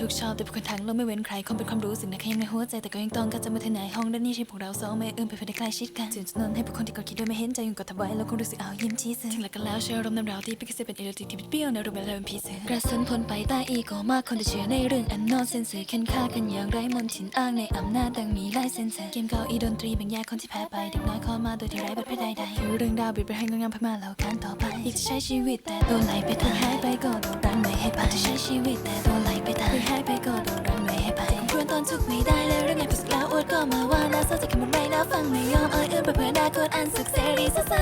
ถูกชอบแต่ผู้คนทั้งโลกไม่เว้นใครคงเป็นความรู้สึกในข้างในหัวใจแต่ก็ยังต้องการจะมาเทนายห้องด้านนี้ที่พวกเราสองไม่เอื้อมไปเพื่อได้ใกล้ชิดกันจึงจะนนให้ผู้คนที่กดคิดด้วยไม่เห็นใจยังกดทับไว้แล้วคงรู้สึกเอายิ้มชี้ซึ้งถึงหลักกันแล้วเชื่อรมณ์น้ำเราที่เป็นกระแสเป็นเอโรติกที่บิดเบี้ยวในรูปแบบเป็นผีเสือกระสุนพ้นไปใต้อีโก้มากคนที่เชื่อในเรื่องอันนอนเซนเซอร์เข้นค่ากันอย่างไรมนทินอ้างในอำนาจดังมีไลเซนเซอร์เกมเก่าอีดนตรีแบ่งแยกคนที่แพ้ไปเด็กน้อยเข้ามาโดยที่ไร้บทเพศใดๆคือเรื่องราวบิดไปให้งดงามพม่าแล้วกันต่อไปอยากจะใช้ชีวิตแต่โดนไหลไปทางหายไปก็โดนรังไม่ให้ไปจะใช้ชีวิตแต่โดนไหลไปทางหายไปก็โดนรังไม่ให้ไปคงควรตอนทุกข์ไม่ได้เลยเรื่องไงพอสุดแล้วอวดก็มาว่าแล้วเศร้าใจกันหมดไรนะฟังไม่ยอมเอ่ยเอื้อนไปเพื่อได้กดอันสุขเสรีสดใส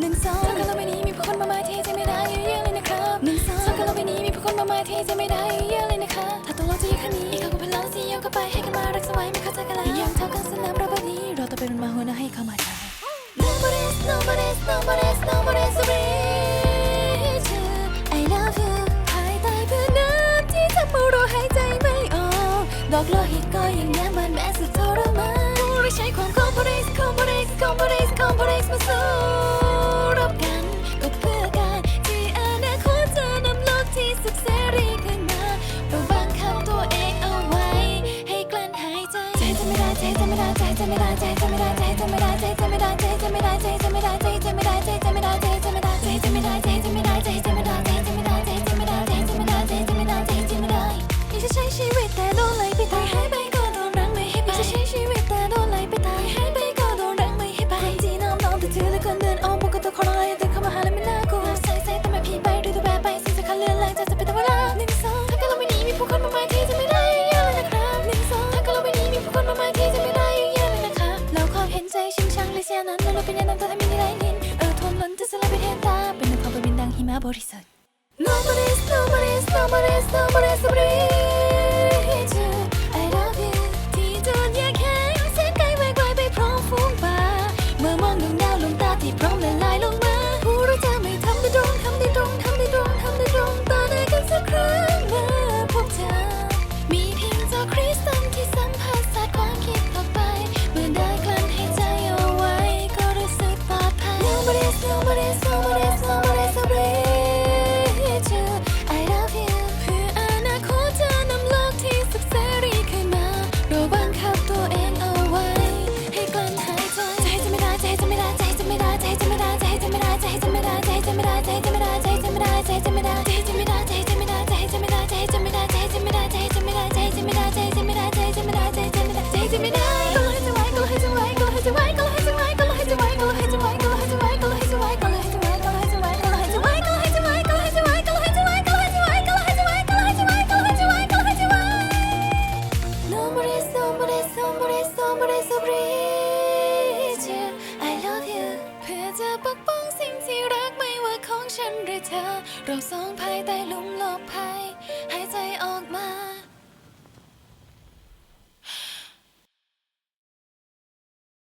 หนึ่งสองสองกันเราไม่นี้มีผู้คนมากมายที่จะไม่ได้อยู่เยอะเลยนะครับหนึ่งสองสองกันเราไม่นี้มีผู้คนมากมายที่จะไม่ได้อยู่เยอะเลยนะคะถ้าตัวเราจะอยู่แค่นี้อีกเขาก็เป็นเราที่ยอมเข้าไปให้กันมารักสมัยไม่เข้าใจกันแล้วยังเท่ากันสนามรบนี้เราต้องเป็นมันมาหัวหน้าให้เข้ามาได้ Nobody's nobody's nobody's nobody's ดอกโลหิตก็ยังแย้มบานแม้สุดทรมานผู้ริใช้ความ complex complex complex complex มาสู้รบกันก็เพื่อการที่อนาคตจะนำโลกที่สุขเสรีขึ้นมาเราบังคับตัวเองเอาไว้ ให้กลั้นหายใจใจจะไม่ได้ใจจะไม่ได้ใจจะไม่ได้ใจจะไม่ได้ใจจะไม่ได้ใจจะไม่ได้ใจจะไม่ได้ใจจะไม่ได้ใจจะไม่ได้ใจจะไม่ได้ใจจะไม่ได้ใจจะไม่ได้ใจจะไม่ได้ใจจะไม่ได้ใจจะไม่ได้ใจจะไม่ได้ใจจะไม่ได้ใจจะไม่ได้ใจจะไม่ได้อยากจะใช้ชีวิตแต่โดนไล่ไปต 하지 않았나로 그냥 난 다른 미니라인인 어두운 뜻을 하길 했다 빛는 파도민 당 희마 버리선 Nobody's nobody's nobody's nobody's nobody's ฉันหรือเธอ เราสองภายใต้ลุมโลกภัยหายใจ